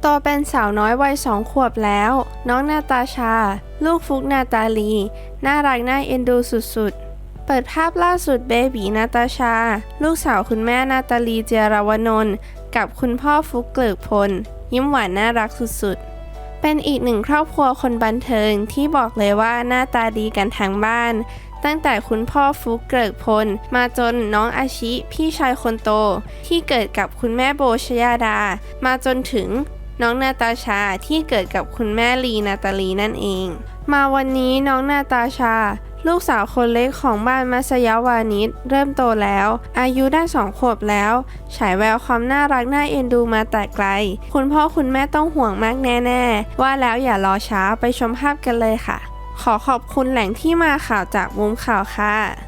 โตเป็นสาวน้อยวัยสองขวบแล้ว น้องนาตาชา ลูกฟุกนาตาลี น่ารักน่าเอ็นดูสุดๆ เปิดภาพล่าสุดเบบีนาตาชา ลูกสาวคุณแม่นาตาลีเจรวนนท์กับคุณพ่อฟุกเกลิกพล ยิ้มหวานน่ารักสุดๆเป็นอีกหนึ่งครอบครัวคนบันเทิงที่บอกเลยว่าหน้าตาดีกันทั้งบ้าน ตั้งแต่คุณพ่อฟุกเกริกพล มาจนน้องอาชิพี่ชายคนโต ที่เกิดกับคุณแม่โบชยาดา มาจนถึง น้องนาตาชาที่เกิดกับคุณแม่ลีนาตาลีนั่นเอง มาวันนี้น้องนาตาชา ลูกสาวคนเล็กของบ้านมัสยาวานิชเริ่มโตแล้ว อายุได้สองขวบแล้ว ฉายแววความน่ารักน่าเอ็นดูมาแต่ไกล คุณพ่อคุณแม่ต้องห่วงมากแน่ๆ ว่าแล้วอย่ารอช้าไปชมภาพกันเลยค่ะ ขอขอบคุณแหล่งที่มาข่าวจากมุมข่าวค่ะ